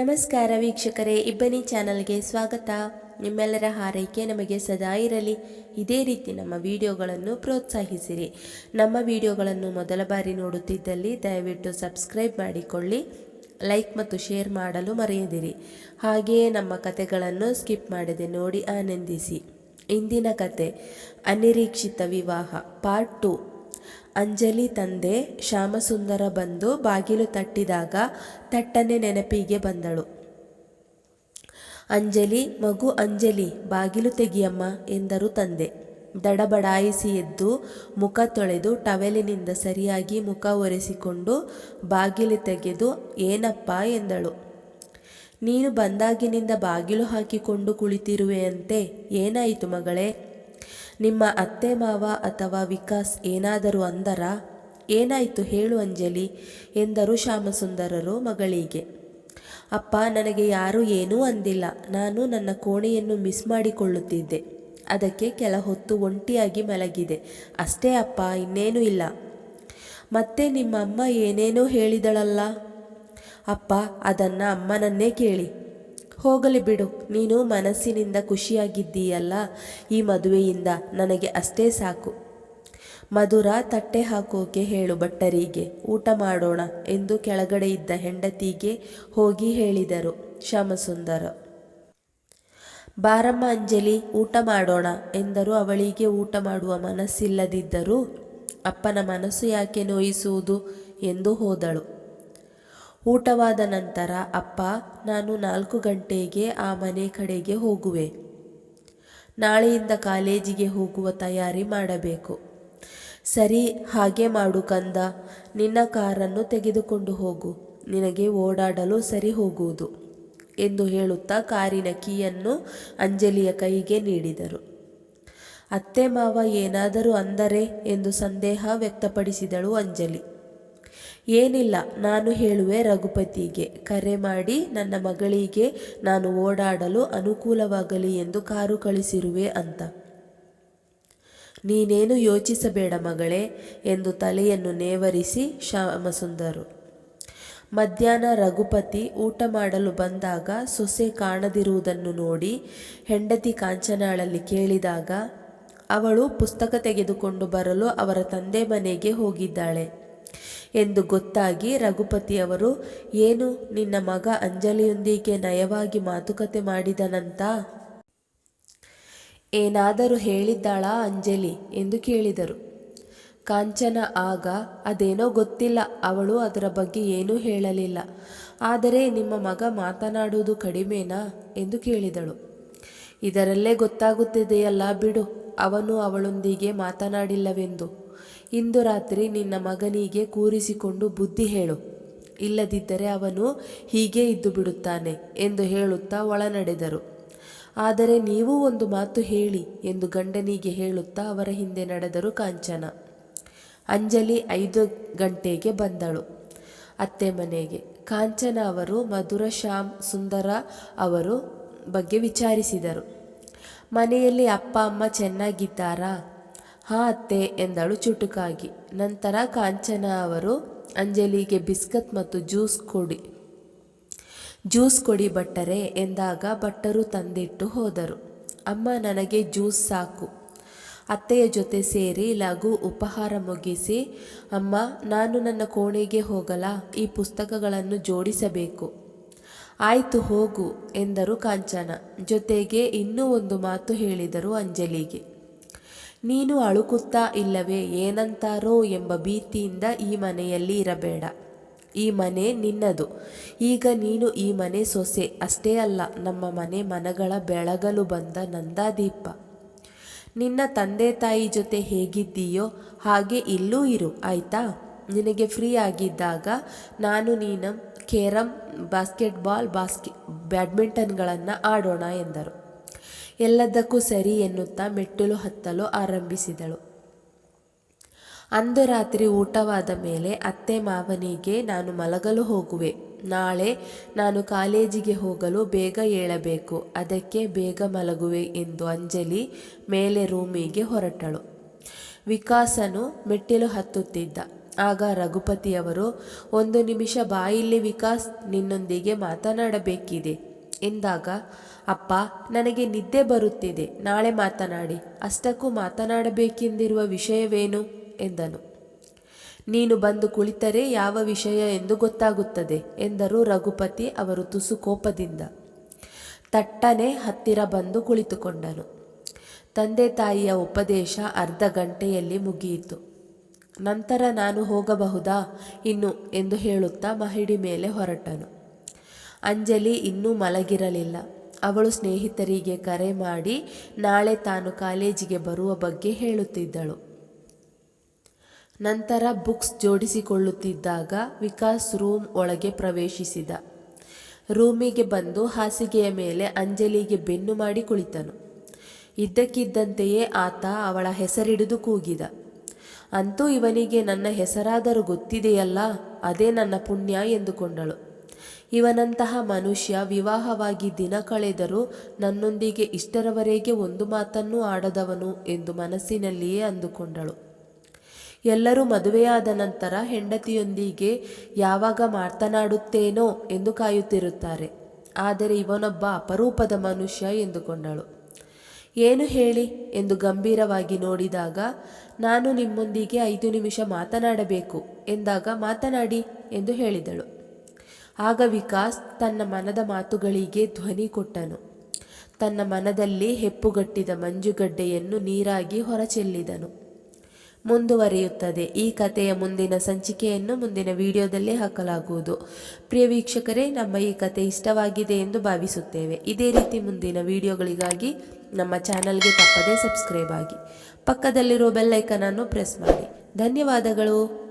ನಮಸ್ಕಾರ ವೀಕ್ಷಕರೇ, ಇಬ್ಬನಿ ಚಾನಲ್ಗೆ ಸ್ವಾಗತ. ನಿಮ್ಮೆಲ್ಲರ ಹಾರೈಕೆ ನಮಗೆ ಸದಾ ಇರಲಿ. ಇದೇ ರೀತಿ ನಮ್ಮ ವಿಡಿಯೋಗಳನ್ನು ಪ್ರೋತ್ಸಾಹಿಸಿರಿ. ನಮ್ಮ ವಿಡಿಯೋಗಳನ್ನು ಮೊದಲ ಬಾರಿ ನೋಡುತ್ತಿದ್ದಲ್ಲಿ ದಯವಿಟ್ಟು ಸಬ್ಸ್ಕ್ರೈಬ್ ಮಾಡಿಕೊಳ್ಳಿ, ಲೈಕ್ ಮತ್ತು ಶೇರ್ ಮಾಡಲು ಮರೆಯದಿರಿ. ಹಾಗೆಯೇ ನಮ್ಮ ಕತೆಗಳನ್ನು ಸ್ಕಿಪ್ ಮಾಡದೆ ನೋಡಿ ಆನಂದಿಸಿ. ಇಂದಿನ ಕತೆ ಅನಿರೀಕ್ಷಿತ ವಿವಾಹ, ಪಾರ್ಟ್ ಟು. ಅಂಜಲಿ ತಂದೆ ಶ್ಯಾಮಸುಂದರ ಬಂದು ಬಾಗಿಲು ತಟ್ಟಿದಾಗ ತಟ್ಟನೆ ನೆನಪಿಗೆ ಬಂದಳು. ಅಂಜಲಿ, ಮಗು ಅಂಜಲಿ, ಬಾಗಿಲು ತೆಗಿಯಮ್ಮ ಎಂದರು ತಂದೆ. ದಡಬಡಾಯಿಸಿ ಎದ್ದು ಮುಖ ತೊಳೆದು ಟವೆಲಿನಿಂದ ಸರಿಯಾಗಿ ಮುಖ ಒರೆಸಿಕೊಂಡು ಬಾಗಿಲು ತೆಗೆದು, ಏನಪ್ಪ? ಎಂದಳು. ನೀನು ಬಂದಾಗಿನಿಂದ ಬಾಗಿಲು ಹಾಕಿಕೊಂಡು ಕುಳಿತಿರುವೆಯಂತೆ. ಏನಾಯಿತು ಮಗಳೇ? ನಿಮ್ಮ ಅತ್ತೆ ಮಾವ ಅಥವಾ ವಿಕಾಸ್ ಏನಾದರೂ ಅಂದರ? ಏನಾಯಿತು ಹೇಳು ಅಂಜಲಿ ಎಂದರು ಶ್ಯಾಮಸುಂದರರು ಮಗಳಿಗೆ. ಅಪ್ಪ, ನನಗೆ ಯಾರೂ ಏನೂ ಅಂದಿಲ್ಲ. ನಾನು ನನ್ನ ಕೋಣೆಯನ್ನು ಮಿಸ್ ಮಾಡಿಕೊಳ್ಳುತ್ತಿದ್ದೆ. ಅದಕ್ಕೆ ಕೆಲ ಹೊತ್ತು ಒಂಟಿಯಾಗಿ ಮಲಗಿದೆ. ಅಷ್ಟೇ ಅಪ್ಪ, ಇನ್ನೇನೂ ಇಲ್ಲ. ಮತ್ತೆ ನಿಮ್ಮ ಅಮ್ಮ ಏನೇನೋ ಹೇಳಿದಳಲ್ಲ? ಅಪ್ಪ, ಅದನ್ನು ಅಮ್ಮನನ್ನೇ ಕೇಳಿ. ಹೋಗಲಿ ಬಿಡು, ನೀನು ಮನಸ್ಸಿನಿಂದ ಖುಷಿಯಾಗಿದ್ದೀಯಲ್ಲ ಈ ಮದುವೆಯಿಂದ, ನನಗೆ ಅಷ್ಟೇ ಸಾಕು. ಮಧುರ ತಟ್ಟೆ ಹಾಕೋಕೆ ಹೇಳು ಭಟ್ಟರಿಗೆ, ಊಟ ಮಾಡೋಣ ಎಂದು ಕೆಳಗಡೆ ಇದ್ದ ಹೆಂಡತಿಗೆ ಹೋಗಿ ಹೇಳಿದರು ಶ್ಯಾಮಸುಂದರ. ಬಾರಮ್ಮ ಅಂಜಲಿ, ಊಟ ಮಾಡೋಣ ಎಂದರು ಅವಳಿಗೆ ಊಟ ಮಾಡುವ ಮನಸ್ಸಿಲ್ಲದಿದ್ದರೂ, ಅಪ್ಪನ ಮನಸ್ಸು ಯಾಕೆ ನೋಯಿಸುವುದು ಎಂದು ಹೋದಳು. ಊಟವಾದ ನಂತರ, ಅಪ್ಪ, ನಾನು ನಾಲ್ಕು ಗಂಟೆಗೆ ಆ ಮನೆ ಕಡೆಗೆ ಹೋಗುವೆ. ನಾಳೆಯಿಂದ ಕಾಲೇಜಿಗೆ ಹೋಗುವ ತಯಾರಿ ಮಾಡಬೇಕು. ಸರಿ, ಹಾಗೆ ಮಾಡು ಕಂದ. ನಿನ್ನ ಕಾರನ್ನು ತೆಗೆದುಕೊಂಡು ಹೋಗು. ನಿನಗೆ ಓಡಾಡಲು ಸರಿ ಹೋಗುವುದು ಎಂದು ಹೇಳುತ್ತಾ ಕಾರಿನ ಕೀಯನ್ನು ಅಂಜಲಿಯ ಕೈಗೆ ನೀಡಿದರು. ಅತ್ತೆ ಮಾವ ಏನಾದರೂ ಅಂದರೆ ಎಂದು ಸಂದೇಹ ವ್ಯಕ್ತಪಡಿಸಿದಳು ಅಂಜಲಿ. ಏನಿಲ್ಲ, ನಾನು ಹೇಳುವೆ ರಘುಪತಿಗೆ, ಕರೆ ಮಾಡಿ ನನ್ನ ಮಗಳಿಗೆ ನಾನು ಓಡಾಡಲು ಅನುಕೂಲವಾಗಲಿ ಎಂದು ಕಾರು ಕಳಿಸಿರುವೆ ಅಂತ. ನೀನೇನು ಯೋಚಿಸಬೇಡ ಮಗಳೇ ಎಂದು ತಲೆಯನ್ನು ನೇವರಿಸಿ ಶ್ಯಾಮಸುಂದರು. ಮಧ್ಯಾಹ್ನ ರಘುಪತಿ ಊಟ ಮಾಡಲು ಬಂದಾಗ ಸೊಸೆ ಕಾಣದಿರುವುದನ್ನು ನೋಡಿ ಹೆಂಡತಿ ಕಾಂಚನಾಳಲ್ಲಿ ಕೇಳಿದಾಗ, ಅವಳು ಪುಸ್ತಕ ತೆಗೆದುಕೊಂಡು ಬರಲು ಅವರ ತಂದೆ ಮನೆಗೆ ಹೋಗಿದ್ದಾಳೆ. ಎಂದು ಗೊತ್ತಾಗಿ ರಘುಪತಿಯವರು ಏನು, ನಿನ್ನ ಮಗ ಅಂಜಲಿಯೊಂದಿಗೆ ನಯವಾಗಿ ಮಾತುಕತೆ ಮಾಡಿದನಂತ? ಏನಾದರೂ ಹೇಳಿದ್ದಾಳಾ ಅಂಜಲಿ? ಎಂದು ಕೇಳಿದರು. ಕಾಂಚನ, ಆಗ, ಅದೇನೋ ಗೊತ್ತಿಲ್ಲ. ಅವಳು ಅದರ ಬಗ್ಗೆ ಏನೂ ಹೇಳಲಿಲ್ಲ. ಆದರೆ ನಿಮ್ಮ ಮಗ ಮಾತನಾಡುವುದು ಕಡಿಮೆನಾ? ಎಂದು ಕೇಳಿದಳು. ಇದರಲ್ಲೇ ಗೊತ್ತಾಗುತ್ತಿದೆಯಲ್ಲ ಬಿಡು. ಅವನು ಅವಳೊಂದಿಗೆ ಮಾತನಾಡಿಲ್ಲವೆಂದು. ಇಂದು ರಾತ್ರಿ ನಿನ್ನ ಮಗನಿಗೆ ಕೂರಿಸಿಕೊಂಡು ಬುದ್ಧಿ ಹೇಳು. ಇಲ್ಲದಿದ್ದರೆ ಅವನು ಹೀಗೆ ಇದ್ದು ಬಿಡುತ್ತಾನೆ ಎಂದು ಹೇಳುತ್ತಾ ಒಳನಡೆದರು. ಆದರೆ ನೀವು ಒಂದು ಮಾತು ಹೇಳಿ ಎಂದು ಗಂಡನಿಗೆ ಹೇಳುತ್ತಾ ಅವರ ಹಿಂದೆ ನಡೆದರು ಕಾಂಚನ. ಅಂಜಲಿ ಐದು ಗಂಟೆಗೆ ಬಂದಳು. ಅತ್ತೆ ಮನೆಗೆ. ಕಾಂಚನ ಅವರು ಮಧುರ, ಶ್ಯಾಮ್, ಸುಂದರ ಅವರು ಬಗ್ಗೆ ವಿಚಾರಿಸಿದರು. ಮನೆಯಲ್ಲಿ ಅಪ್ಪ, ಅಮ್ಮ ಚೆನ್ನಾಗಿದ್ದಾರಾ? ಹಾ ಅತ್ತೆ ಎಂದಳು ಚುಟುಕಾಗಿ. ನಂತರ ಕಾಂಚನ ಅವರು, ಅಂಜಲಿಗೆ ಬಿಸ್ಕತ್ ಮತ್ತು ಜ್ಯೂಸ್ ಕೊಡಿ. ಜ್ಯೂಸ್ ಕೊಡಿ ಭಟ್ಟರೆ ಎಂದಾಗ ಭಟ್ಟರು ತಂದಿಟ್ಟು ಹೋದರು. ಅಮ್ಮ, ನನಗೆ ಜ್ಯೂಸ್ ಸಾಕು. ಅತ್ತೆಯ ಜೊತೆ ಸೇರಿ ಲಘು ಉಪಹಾರ ಮುಗಿಸಿ, ಅಮ್ಮ, ನಾನು ನನ್ನ ಕೋಣೆಗೆ ಹೋಗಲಾ? ಈ ಪುಸ್ತಕಗಳನ್ನು ಜೋಡಿಸಬೇಕು. ಆಯಿತು, ಹೋಗು ಎಂದರು ಕಾಂಚನ. ಜೊತೆಗೆ ಇನ್ನೂ ಒಂದು ಮಾತು ಹೇಳಿದರು ಅಂಜಲಿಗೆ. ನೀನು ಅಳುಕುತ್ತಾ ಇಲ್ಲವೇ ಏನಂತಾರೋ ಎಂಬ ಭೀತಿಯಿಂದ ಈ ಮನೆಯಲ್ಲಿ ಇರಬೇಡ. ಈ ಮನೆ ನಿನ್ನದು. ಈಗ ನೀನು ಈ ಮನೆ ಸೊಸೆ. ಅಷ್ಟೇ ಅಲ್ಲ, ನಮ್ಮ ಮನೆ ಮನಗಳ ಬೆಳಗಲು ಬಂದ ನಂದಾದೀಪ. ನಿನ್ನ ತಂದೆ ತಾಯಿ ಜೊತೆ ಹೇಗಿದ್ದೀಯೋ ಹಾಗೆ ಇಲ್ಲೂ ಇರು, ಆಯ್ತಾ? ನಿನಗೆ ಫ್ರೀ ಆಗಿದ್ದಾಗ ನಾನು ನೀನು, ಕೇರಂ, ಬಾಸ್ಕೆಟ್ಬಾಲ್, ಬಾಸ್ಕೆ, ಬ್ಯಾಡ್ಮಿಂಟನ್ಗಳನ್ನು ಆಡೋಣ ಎಂದರು. ಎಲ್ಲದಕ್ಕೂ ಸರಿ ಎನ್ನುತ್ತಾ ಮೆಟ್ಟಿಲು ಹತ್ತಲು ಆರಂಭಿಸಿದಳು. ಅಂದು ರಾತ್ರಿ ಊಟವಾದ ಮೇಲೆ ಅತ್ತೆ ಮಾವನಿಗೆ ನಾನು ಮಲಗಲು ಹೋಗುವೆ. ನಾಳೆ ನಾನು ಕಾಲೇಜಿಗೆ ಹೋಗಲು ಬೇಗ ಏಳಬೇಕು. ಅದಕ್ಕೆ ಬೇಗ ಮಲಗುವೆ ಎಂದು ಅಂಜಲಿ ಮೇಲೆ ರೂಮಿಗೆ ಹೊರಟಳು. ವಿಕಾಸನು ಮೆಟ್ಟಿಲು ಹತ್ತುತ್ತಿದ್ದ. ಆಗ ರಘುಪತಿಯವರು, ಒಂದು ನಿಮಿಷ ಬಾಯಿಲ್ಲಿ ವಿಕಾಸ್ ನಿನ್ನೊಂದಿಗೆ ಮಾತನಾಡಬೇಕಿದೆ. ಎಂದಾಗ, ಅಪ್ಪ, ನನಗೆ ನಿದ್ದೆ ಬರುತ್ತಿದೆ, ನಾಳೆ ಮಾತನಾಡಿ, ಅಷ್ಟಕ್ಕೂ ಮಾತನಾಡಬೇಕೆಂದಿರುವ ವಿಷಯವೇನು? ಎಂದನು. ನೀನು ಬಂದು ಕುಳಿತರೆ ಯಾವ ವಿಷಯ ಎಂದು ಗೊತ್ತಾಗುತ್ತದೆ, ಎಂದರು ರಘುಪತಿ ಅವರು ತುಸು ಕೋಪದಿಂದ. ತಟ್ಟನೆ ಹತ್ತಿರ ಬಂದು ಕುಳಿತುಕೊಂಡನು. ತಂದೆ ತಾಯಿಯ ಉಪದೇಶ ಅರ್ಧ ಗಂಟೆಯಲ್ಲಿ ಮುಗಿಯಿತು. ನಂತರ ನಾನು ಹೋಗಬಹುದಾ, ಇನ್ನು? ಎಂದು ಹೇಳುತ್ತಾ ಮಹಿಡಿ ಮೇಲೆ ಹೊರಟನು. ಅಂಜಲಿ ಇನ್ನೂ ಮಲಗಿರಲಿಲ್ಲ. ಅವಳು ಸ್ನೇಹಿತರಿಗೆ ಕರೆ ಮಾಡಿ ನಾಳೆ ತಾನು ಕಾಲೇಜಿಗೆ ಬರುವ ಬಗ್ಗೆ ಹೇಳುತ್ತಿದ್ದಳು. ನಂತರ ಬುಕ್ಸ್ ಜೋಡಿಸಿಕೊಳ್ಳುತ್ತಿದ್ದಾಗ ವಿಕಾಸ್ ರೂಮ್ ಒಳಗೆ ಪ್ರವೇಶಿಸಿದ. ರೂಮಿಗೆ ಬಂದು ಹಾಸಿಗೆಯ ಮೇಲೆ ಅಂಜಲಿಗೆ ಬೆನ್ನು ಮಾಡಿ ಕುಳಿತನು. ಇದ್ದಕ್ಕಿದ್ದಂತೆಯೇ ಆತ ಅವಳ ಹೆಸರಿಡಿದು ಕೂಗಿದ. ಅಂತೂ ಇವನಿಗೆ ನನ್ನ ಹೆಸರಾದರೂ ಗೊತ್ತಿದೆಯಲ್ಲ? ಅದೇ ನನ್ನ ಪುಣ್ಯ ಎಂದುಕೊಂಡಳು. ಇವನಂತಹ ಮನುಷ್ಯ ವಿವಾಹವಾಗಿ ದಿನ ಕಳೆದರೂ ನನ್ನೊಂದಿಗೆ ಇಷ್ಟರವರೆಗೆ ಒಂದು ಮಾತನ್ನು ಆಡದವನು ಎಂದು ಮನಸ್ಸಿನಲ್ಲಿಯೇ ಅಂದುಕೊಂಡಳು. ಎಲ್ಲರೂ ಮದುವೆಯಾದ ನಂತರ ಹೆಂಡತಿಯೊಂದಿಗೆ ಯಾವಾಗ ಮಾತನಾಡುತ್ತೇನೋ ಎಂದು ಕಾಯುತ್ತಿರುತ್ತಾರೆ. ಆದರೆ ಇವನೊಬ್ಬ ಅಪರೂಪದ ಮನುಷ್ಯ ಎಂದುಕೊಂಡಳು. ಏನು ಹೇಳಿ? ಎಂದು ಗಂಭೀರವಾಗಿ ನೋಡಿದಾಗ, ನಾನು ನಿಮ್ಮೊಂದಿಗೆ ಐದು ನಿಮಿಷ ಮಾತನಾಡಬೇಕು ಎಂದಾಗ ಮಾತನಾಡಿ ಎಂದು ಹೇಳಿದಳು. ಆಗ ವಿಕಾಸ್ ತನ್ನ ಮನದ ಮಾತುಗಳಿಗೆ ಧ್ವನಿ ಕೊಟ್ಟನು. ತನ್ನ ಮನದಲ್ಲಿ ಹೆಪ್ಪುಗಟ್ಟಿದ ಮಂಜುಗಡ್ಡೆಯನ್ನು ನೀರಾಗಿ ಹೊರಚೆಲ್ಲಿದನು. ಮುಂದುವರಿಯುತ್ತದೆ. ಈ ಕಥೆಯ ಮುಂದಿನ ಸಂಚಿಕೆಯನ್ನು ಮುಂದಿನ ವಿಡಿಯೋದಲ್ಲಿ ಹಾಕಲಾಗುವುದು. ಪ್ರಿಯ ವೀಕ್ಷಕರೇ, ನಮ್ಮ ಈ ಕತೆ ಇಷ್ಟವಾಗಿದೆ ಎಂದು ಭಾವಿಸುತ್ತೇವೆ. ಇದೇ ರೀತಿ ಮುಂದಿನ ವಿಡಿಯೋಗಳಿಗಾಗಿ ನಮ್ಮ ಚಾನಲ್ಗೆ ತಪ್ಪದೇ ಸಬ್ಸ್ಕ್ರೈಬ್ ಆಗಿ. ಪಕ್ಕದಲ್ಲಿರುವ ಬೆಲ್ಲೈಕನನ್ನು ಪ್ರೆಸ್ ಮಾಡಿ. ಧನ್ಯವಾದಗಳು.